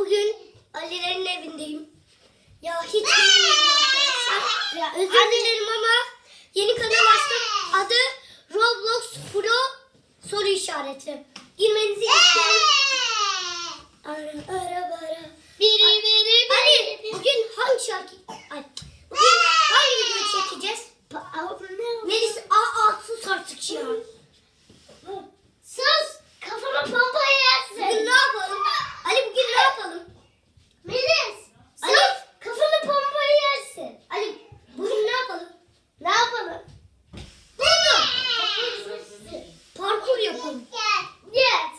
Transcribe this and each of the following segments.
Bugün Ali'lerin evindeyim. Ya hiç bilmiyorum arkadaşlar. Ya özür dilerim ama yeni kanal açtım. Adı Roblox Pro soru işareti. Girmenizi istiyorum. Ara ara ara. Biri biri Ali bugün hangi şarkı? Ay, bugün hangi video çekeceğiz? Melis aa aa sus artık ya. Sus! Kafama pompa Bugün yersin. ne yapalım? Ali bugün ne yapalım? Melis! Ali. Sus! Kafana pompa yersin. Ali bugün ne yapalım? Ne yapalım? Buldum. Parkur yapalım. Yes.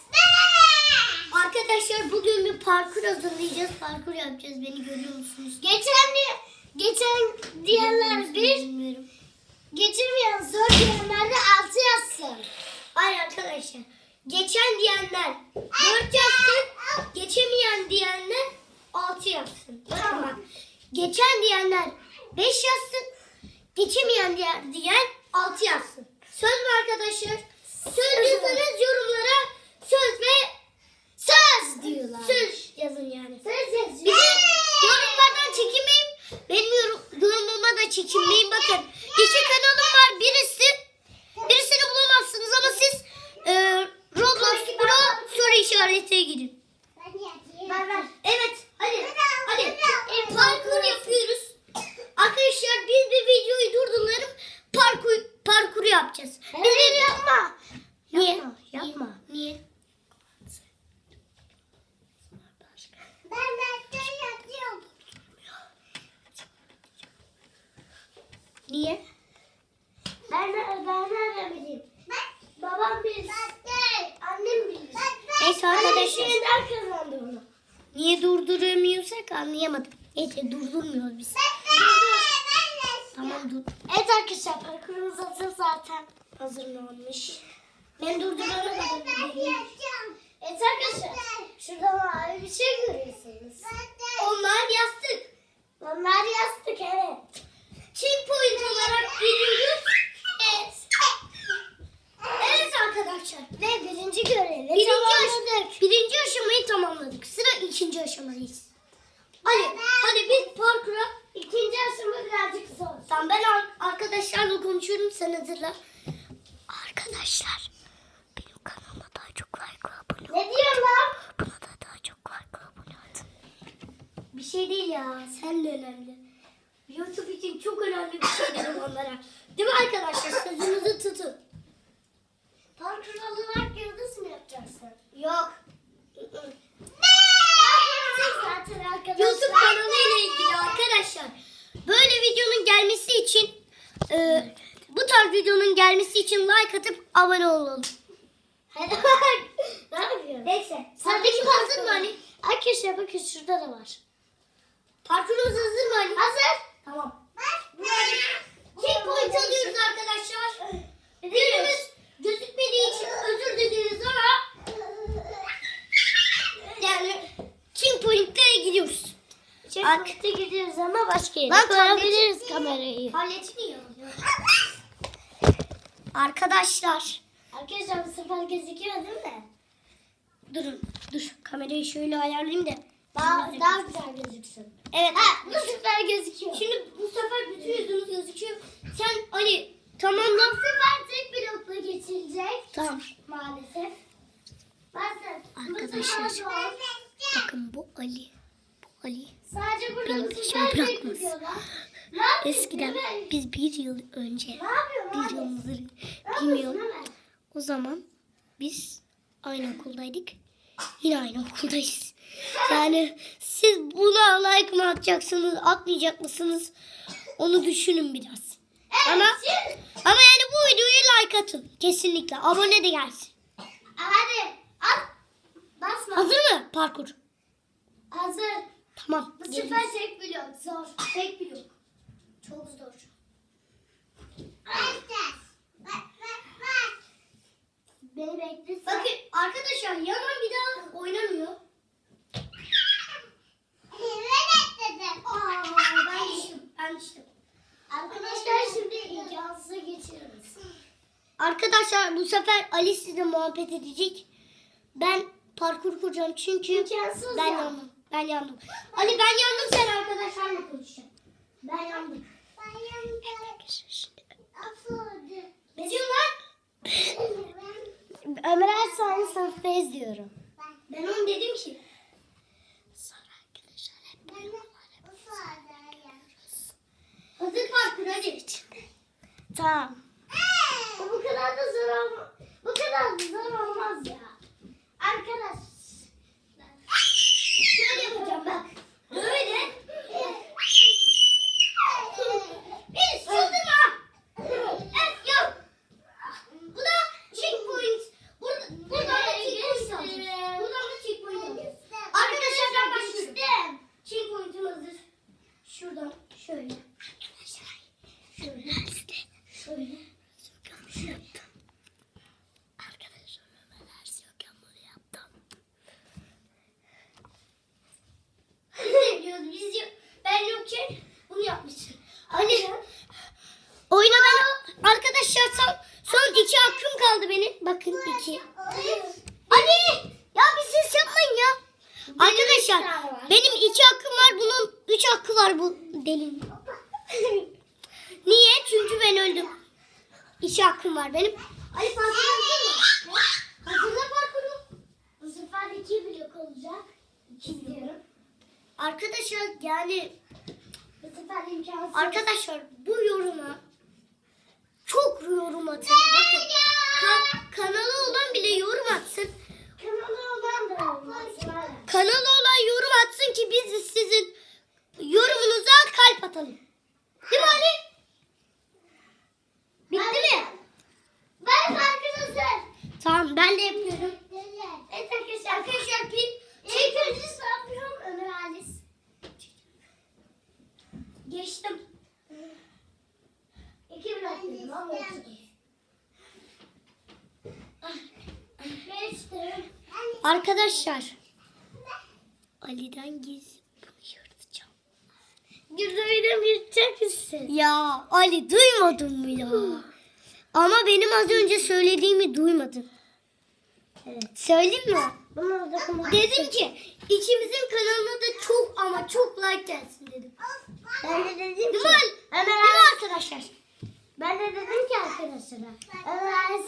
Arkadaşlar bugün bir parkur hazırlayacağız. Parkur yapacağız. Beni görüyor musunuz? Geçen geçen diyenler bir, Bilmiyorum. geçirmeyen zor diyenler de altı yazsın. Hayır arkadaşlar. Geçen diyenler 4 yazsın. Geçemeyen diyenler 6 yazsın. Bakın bak. Geçen diyenler 5 yazsın. Geçemeyen diyen, diyen 6 yazsın. Söz mü arkadaşlar? Söz diyorsanız yorumlara söz ve Söz diyorlar. söz yazın yani. Söz yazıyor. Bir de yorumlardan çekinmeyin. Benim yorum, yorumuma da çekinmeyin. Bakın iki kanalım var. Birisi birisini bulamazsınız ama siz e, Roblox Pro soru işaretine gidin. Ver ver. Evet hadi hadi e, parkur yapıyoruz. Arkadaşlar biz bir videoyu durduralım. Parkur parkuru yapacağız. Hayır yapma. Niye? Yapma, yapma. Niye? Ben de yatıyorum. Niye? Ben de ben nerede bileyim? Babam bilir. Annem bilir. Neyse arkadaşlar. şimdiden kazandı bunu. Niye durduramıyorsak anlayamadım. Neyse durdurmuyoruz biz. Tamam dur. Evet arkadaşlar parkurumuz hazır zaten. Hazırlanmış. Ben durdurana kadar durdurayım. İkinci aşamadayız. Hadi, hadi biz parkura. İkinci aşama birazcık zor. Tamam ben ar- arkadaşlarla konuşuyorum sen hazırla. Arkadaşlar benim kanalıma daha çok like ve abone Ne diyorsun lan? Buna da daha çok like ve abone olun. Bir şey değil ya. Sen de önemli. YouTube için çok önemli bir şey dedim onlara. Değil mi arkadaşlar? Sözünüzü tutun. Parkur olarak yıldız mı yapacaksın? Yok. Parkur zaten arkadaşlar. YouTube kanalıyla ilgili arkadaşlar. Böyle videonun gelmesi için e, bu tarz videonun gelmesi için like atıp abone. Hadi bak. Ne yapıyorsun? Neyse. Sendeki hazır mı. Ali? Arkadaşlar bakın şurada da var. Parkurumuz hazır mı Ali? Hazır. Tamam. Checkpoint alıyoruz arkadaşlar. Günümüz gözükmediği için özür dileriz ama yani checkpoint'e gidiyoruz. Checkpoint'e gidiyoruz ama başka yere Lan koyabiliriz kamerayı. Halletmiyor. Arkadaşlar. Arkadaşlar bu sefer gözüküyor değil mi? Durun. Dur. Kamerayı şöyle ayarlayayım da. Daha, daha güzel gözüksün. Evet. Ha, bu sefer gözüküyor. Şimdi bu sefer bütün yüzümüz gözüküyor. Sen Ali tamamla. bu sefer tek blokla geçilecek Tamam. maalesef. Bu Arkadaşlar. sefer. Bakın bu Ali. Bu Ali. Sadece burada bu peşime sefer tek bırakmaz. Eskiden biz bir yıl önce bir yapıyorsun bilmiyorum. O zaman biz aynı okuldaydık. Yine aynı okuldayız. Yani siz buna like mı atacaksınız, atmayacak mısınız? Onu düşünün biraz. Ama ama yani bu videoya like atın. Kesinlikle. Abone de gelsin. Hadi at. Basma. Hazır mı parkur? Hazır. Tamam. Bu sefer tek blok zor. tek bir yok. Çok zor. Beni beklesin. Bakın arkadaşlar yanan bir daha oynamıyor. Aa, ben düştüm. Ben düştüm. Arkadaşlar şimdi imkansıza geçiyoruz. Arkadaşlar bu sefer Ali sizinle muhabbet edecek. Ben parkur kuracağım çünkü İmkansız ben ya. yandım. Ben yandım. Ali ben yandım sen arkadaşlarla konuşacaksın. Ben yandım. Ben yandım. Asıldı. Bizim var. Ömer Ersoy'un sınıftayız diyorum. Ben onu dedim ki. Sonra arkadaşlar hep Hazır parkur hadi. Tamam. Bu kadar da zor olmaz. Bu kadar da zor olmaz ya. Arkadaş. Şöyle yapacağım bak. Böyle. Bir çıldırma. Öf yok. Bu da checkpoint. Burada, buradan da checkpoint alacağız. Buradan da checkpoint alacağız. Arkadaşlar ben başlıyorum. Checkpoint'im hazır. Şuradan şöyle. Şöyle. Şöyle. Arkadaşlar Ömer Ersoy'ken bunu yaptım. diyoruz. Ben yokken bunu ben arkadaşlar son, son iki hakkım kaldı benim. Bakın iki. Ali! Ya bir ses yapmayın ya. Arkadaşlar tane var. benim iki hakkım var. Bunun üç hakkı var bu delinin. Niye? Çünkü ben öldüm. İki hakkım var benim. Ali parkur hazır mı? Hazırla parkuru. Bu sefer de iki blok olacak. İstiyorum. Arkadaşlar yani Bu sefer imkansız. Arkadaşlar bu yoruma çok yorum atın. Bakın ka- kanalı olan bile yorum atsın. Kanalı olan da olmaz. Kanalı olan yorum atsın ki biz sizin yorumunuza kalp atalım. Değil mi Ali? Bitti mi? Ben arkadaşlar. Tamam ben de yapıyorum. Evet arkadaşlar. Arkadaşlar pil İlk önce ne yapıyorum Ömer Halis? geçtim. İki dedim ama. Arkadaşlar Ali'den gizli. Güzelim yırtacak mısın? Ya Ali duymadın mı ya? Ama benim az önce söylediğimi duymadın. Evet. Söyleyeyim mi? Dokunmak Dedim ki ikimizin kanalına da çok ama çok like gelsin dedim. Ben de dedim Değil ki. Ömer Değil mi arkadaşlar? Ben de dedim ki arkadaşlara. Ömer